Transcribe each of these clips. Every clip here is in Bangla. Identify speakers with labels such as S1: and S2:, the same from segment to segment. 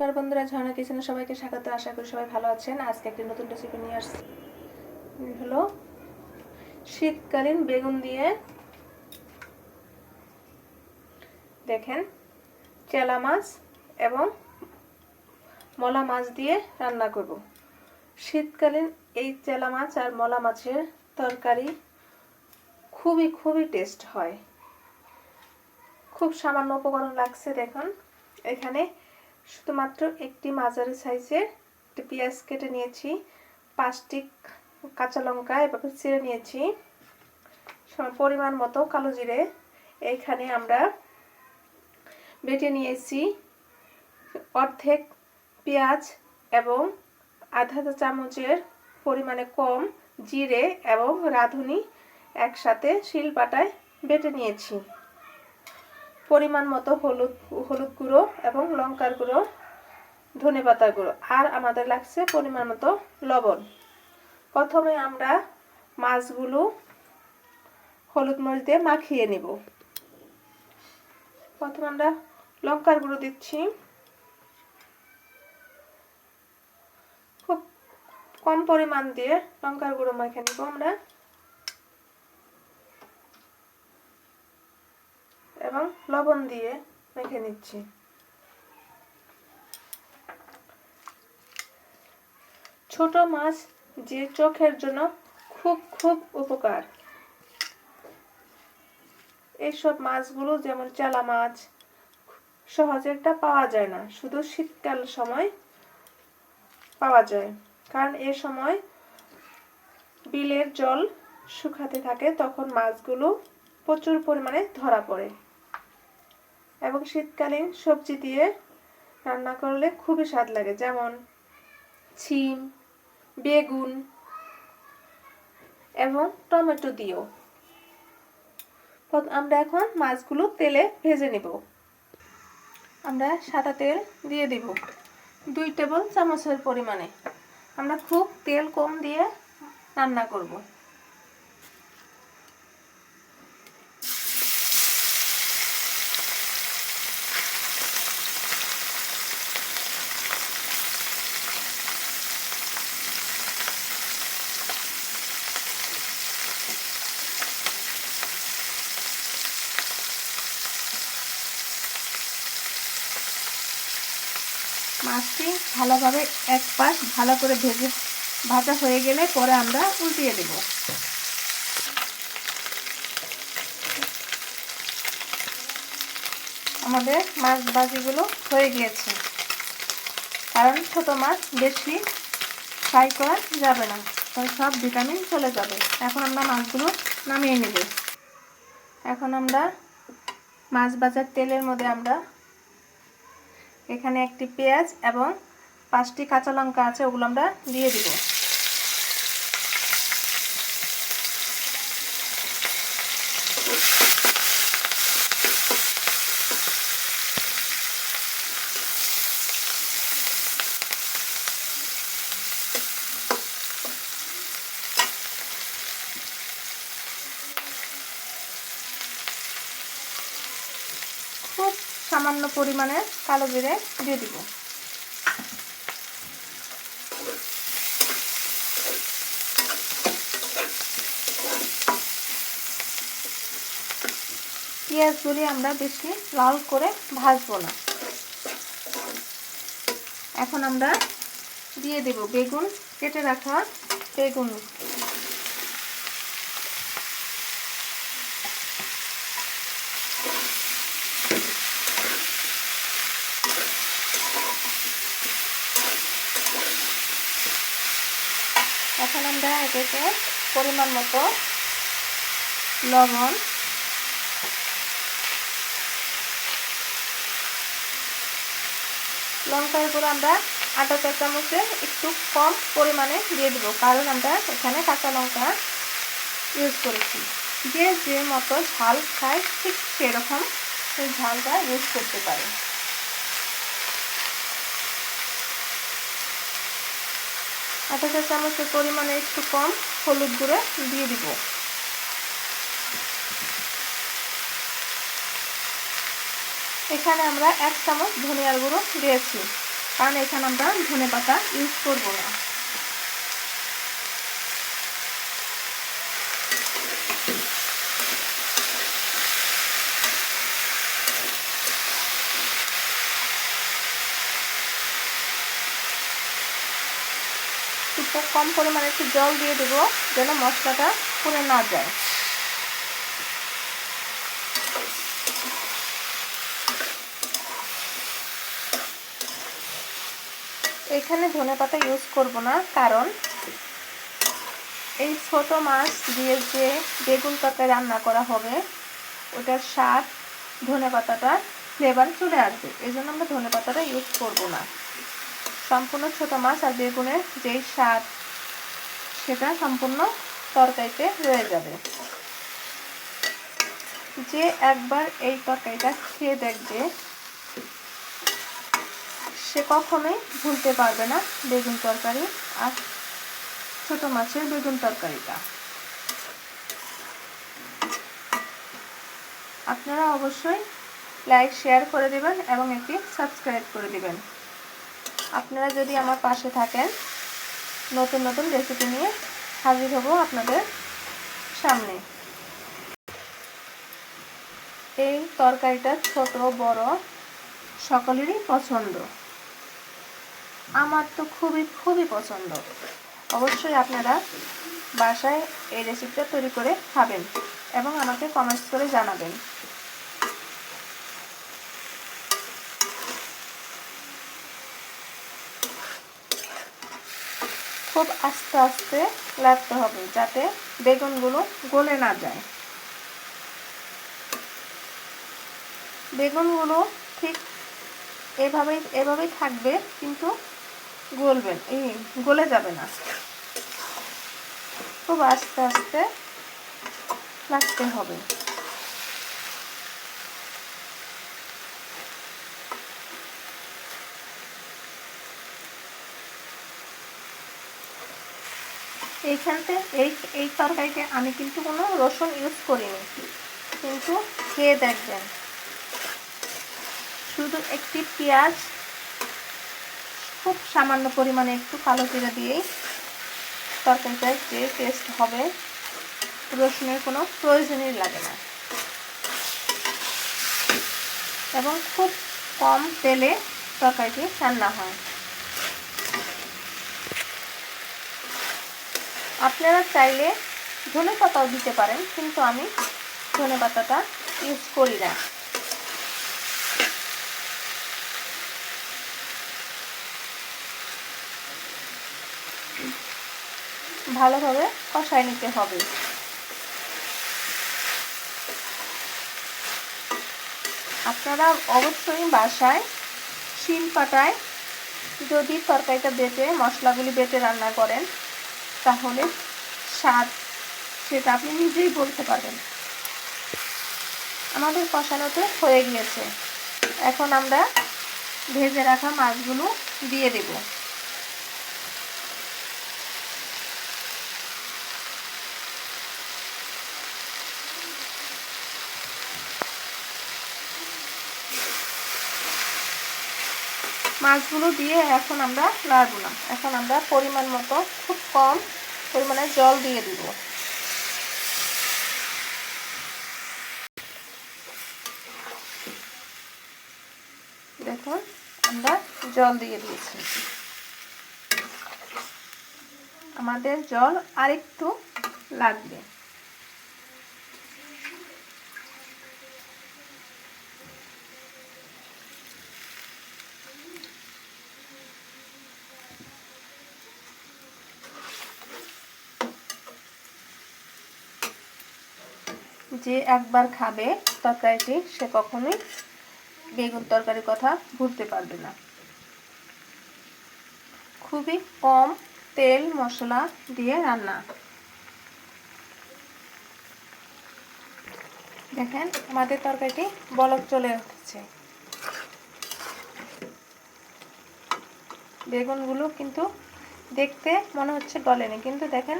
S1: নমস্কার বন্ধুরা, ঝর্ণা কিচেনে সবাইকে স্বাগত। আশা করি সবাই ভালো আছেন। আজকে একটি নতুন রেসিপি নিয়ে আসছি। হলো শীতকালীন বেগুন দিয়ে দেখেন চেলা মাছ এবং মলা মাছ দিয়ে রান্না করব। শীতকালীন এই চেলা মাছ আর মলা মাছের তরকারি খুবই খুবই টেস্ট হয়। খুব সামান্য উপকরণ লাগছে, দেখুন। এখানে শুধুমাত্র একটি মাঝারি সাইজের একটি পেঁয়াজ কেটে নিয়েছি, পাঁচটি কাঁচা লঙ্কা এভাবে ছিঁড়ে নিয়েছি পরিমাণ মতো কালো জিরে। এইখানে আমরা বেটে নিয়েছি অর্ধেক পেঁয়াজ এবং আধা চা চামচের পরিমাণে কম জিরে এবং রাঁধুনি একসাথে শিল শিলপাটায় বেটে নিয়েছি। পরিমাণ মতো হলুদ হলুদ গুঁড়ো এবং লঙ্কার গুঁড়ো, ধনে পাতার গুঁড়ো, আর আমাদের লাগছে পরিমাণ মতো লবণ। প্রথমে আমরা মাছগুলো হলুদ মরিচ দিয়ে মাখিয়ে নিব। প্রথমে আমরা লঙ্কার গুঁড়ো দিচ্ছি। খুব কম পরিমাণ দিয়ে লঙ্কার গুঁড়ো মাখিয়ে নিব আমরা এবং লবণ দিয়ে মেখে নিচ্ছি। ছোট মাছ যে চোখের জন্য খুব খুব উপকার। এইসব মাছগুলো যেমন চালা মাছ, সহজে একটা পাওয়া যায় না, শুধু শীতকাল সময় পাওয়া যায়। কারণ এ সময় বিলের জল শুকাতে থাকে, তখন মাছগুলো প্রচুর পরিমাণে ধরা পড়ে। এবং শীতকালীন সবজি দিয়ে রান্না করলে খুবই স্বাদ লাগে, যেমন ছিম, বেগুন এবং টমেটো দিও আমরা এখন মাছগুলো তেলে ভেজে নেব। আমরা সাদা তেল দিয়ে দিব দুই টেবিল চামচের পরিমাণে। আমরা খুব তেল কম দিয়ে রান্না করব। মাছটি ভালোভাবে এক পাশ ভালো করে ভেজে ভাজা হয়ে গেলে পরে আমরা উল্টিয়ে দেব। আমাদের মাছ বাজিগুলো হয়ে গিয়েছে। কারণ ছোট মাছ বেশি ফ্রাই করা যাবে না তাহলে সব ভিটামিন চলে যাবে। এখন আমরা মাছগুলো নামিয়ে নেব। এখন আমরা মাছ ভাজার তেলের মধ্যে আমরা এখানে একটি পেঁয়াজ এবং পাঁচটি কাঁচা লঙ্কা আছে ওগুলো আমরা দিয়ে দিব খুব সামান্য পরিমাণে কালো জিরে দিয়ে দিব। পেঁয়াজগুলি আমরা বেশি লাল করে ভাজবো না। এখন আমরা দিয়ে দেব বেগুন, কেটে রাখা বেগুন এখন আমরা এটাকে পরিমাণ মতো লবণ। লঙ্কার গুঁড়ো আমরা আটা চা চামচে একটু কম পরিমাণে দিয়ে দেবো, কারণ আমরা এখানে কাঁচা লঙ্কা ইউজ করেছি। যে যে মতো ঝাল খায় ঠিক সেরকম সেই ঝালটা ইউজ করতে পারে আটা চা চামচের পরিমাণে একটু কম হলুদ গুঁড়ো দিয়ে দিব। এখানে আমরা এক চামচ ধনিয়ার গুঁড়ো দিয়েছি। কারণ এখানে আমরা ধনে পাতা ইউজ করব না। একটু কম পরিমাণে একটু জল দিয়ে দেবো, যেন মশলাটা পুড়ে না যায়। এখানে ধনে পাতা ইউজ করব না, কারণ এই ছোট মাছ দিয়ে যে বেগুন তরকারি রান্না করা হবে, ওটার স্বাদ ধনে পাতাটা ফ্লেভার চলে আসবে। এই জন্য আমরা ধনে পাতাটা ইউজ করব না। সম্পূর্ণ ছোট মাছ আর বেগুনের যেই স্বাদ, সেটা সম্পূর্ণ তরকারিতে রয়ে যাবে। যে একবার এই তরকারিটা খেয়ে দেখবে, সে কখনোই ভুলতে পারবে না বেগুন তরকারি আর ছোট মাছের বেগুন তরকারিটা। আপনারা অবশ্যই লাইক, শেয়ার করে দেবেন এবং একটি সাবস্ক্রাইব করে দেবেন। আপনারা যদি আমার পাশে থাকেন, নতুন নতুন রেসিপি নিয়ে হাজির হব আপনাদের সামনে। এই তরকারিটা ছোট, বড়, সকলেরই পছন্দ। আমার তো খুবই খুবই পছন্দ। অবশ্যই আপনারা বাসায় এই রেসিপিটা তৈরি করে খাবেন এবং আমাকে কমেন্টস করে জানাবেন। খুব আস্তে আস্তে লাগতে হবে যাতে বেগুনগুলো গলে না যায়। বেগুনগুলো ঠিক এভাবেই এভাবেই থাকবে, কিন্তু গলবেন এই গলে যাবে না। খুব আস্তে আস্তে লাগতে হবে। এইখানতে এই এই তরকারিতে আমি কিন্তু কোনো রসুন ইউজ করিনি। কিন্তু খেয়ে দেখবেন। শুধু একটি পেঁয়াজ, খুব সামান্য পরিমাণে একটু কালো জিরা দিয়েই তরকারিটায় যে টেস্ট হবে, রসুনের কোনো প্রয়োজনই লাগে না। এবং খুব কম তেলে তরকারিটি রান্না হয়। আপনারা চাইলে ধনে পাতাও দিতে পারেন, কিন্তু আমি ধনে পাতাটা ইউজ করি না। ভালোভাবে কষায় নিতে হবে। আপনারা অবশ্যই বাসায় শিল পাটায় যদি তরকারিটা বেটে, মশলাগুলি বেটে রান্না করেন তাহলে স্বাদ সেটা আপনি নিজেই বলতে পারবেন। আমাদের কষানোতে হয়ে গিয়েছে। এখন আমরা ভেজে রাখা মাছগুলো দিয়ে দেবো। মাছগুলো দিয়ে এখন আমরা নাড়ব না। এখন আমরা পরিমাণ মতো খুব কম পরিমাণে জল দিয়ে দিব। দেখুন, আমরা জল দিয়ে দিয়েছি। আমাদের জল আরেকটু লাগবে। যে একবার খাবে তরকারিটি সে কখনোই বেগুন তরকারির কথা ভুলতে পারবে না। খুবই কম তেল মশলা দিয়ে রান্না। দেখেন, আমাদের তরকারিটি বলক চলে হচ্ছে বেগুনগুলো কিন্তু দেখতে মনে হচ্ছে গলেনি, কিন্তু দেখেন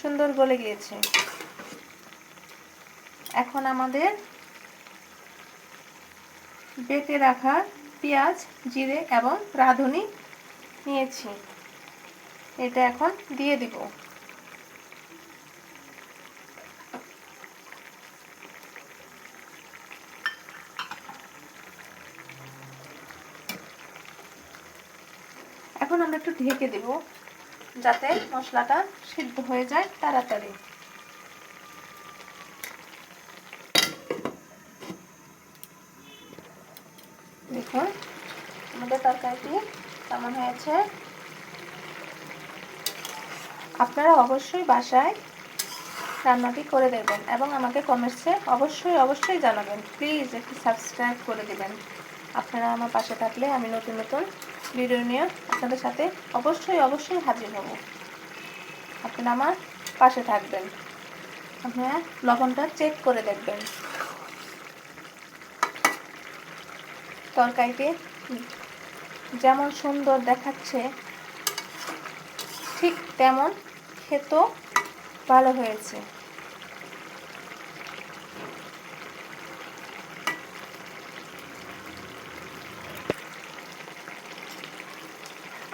S1: সুন্দর গলে গিয়েছে। এখন আমাদের বেটে রাখা পেঁয়াজ, জিরে এবং রাঁধুনি নিয়েছি। এটা এখন দিয়ে দিব। এখন আমরা একটু ঢেকে দেব যাতে মশলাটা সিদ্ধ হয়ে যায় তাড়াতাড়ি। দেখুন আমাদের তরকারিটি কেমন হয়েছে? আপনারা অবশ্যই বাসায় রান্নাটি করে দেবেন এবং আমাকে কমেন্টসে অবশ্যই অবশ্যই জানাবেন। প্লিজ একটু সাবস্ক্রাইব করে দেবেন। আপনারা আমার পাশে থাকলে আমি নতুন নতুন ভিডিও নিয়ে আপনাদের সাথে অবশ্যই অবশ্যই হাজির হব। আপনারা আমার পাশে থাকবেন। আপনারা লবণটা চেক করে দেখবেন। তরকারিতে যেমন সুন্দর দেখাচ্ছে, ঠিক তেমন খেতেও ভালো হয়েছে।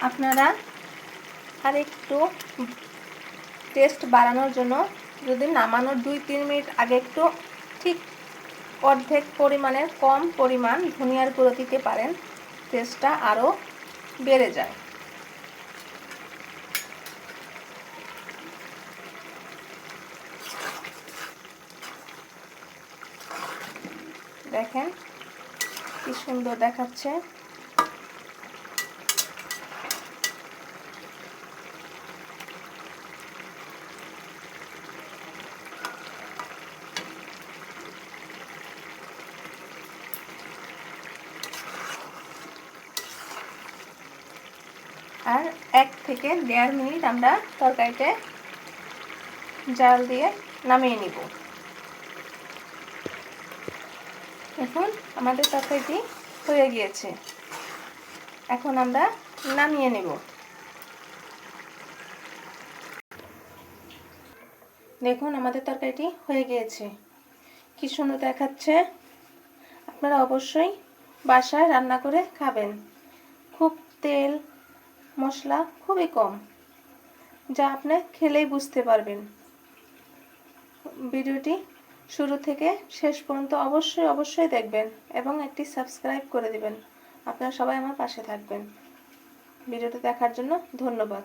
S1: আপনারা আর একটু টেস্ট বাড়ানোর জন্য যদি নামানোর দুই তিন মিনিট আগে একটু ঠিক অর্ধেক পরিমাণের কম পরিমাণ ধনিয়ার গুঁড়ো দিতে পারেন। টেস্টটা আরও বেড়ে যায়। দেখেন কি সুন্দর দেখাচ্ছে। আর এক থেকে দেড় মিনিট আমরা তরকারিতে জাল দিয়ে নামিয়ে নিব। এখন আমাদের তরকারিটি হয়ে গিয়েছে। এখন আমরা নামিয়ে নেব। দেখুন, আমাদের তরকারিটি হয়ে গিয়েছে। কি সুন্দর দেখাচ্ছে। আপনারা অবশ্যই বাসায় রান্না করে খাবেন। খুব তেল মশলা খুবই কম, যা আপনি খেলেই বুঝতে পারবেন। ভিডিওটি শুরু থেকে শেষ পর্যন্ত অবশ্যই অবশ্যই দেখবেন এবং একটি সাবস্ক্রাইব করে দিবেন। আপনারা সবাই আমার পাশে থাকবেন। ভিডিওটি দেখার জন্য ধন্যবাদ।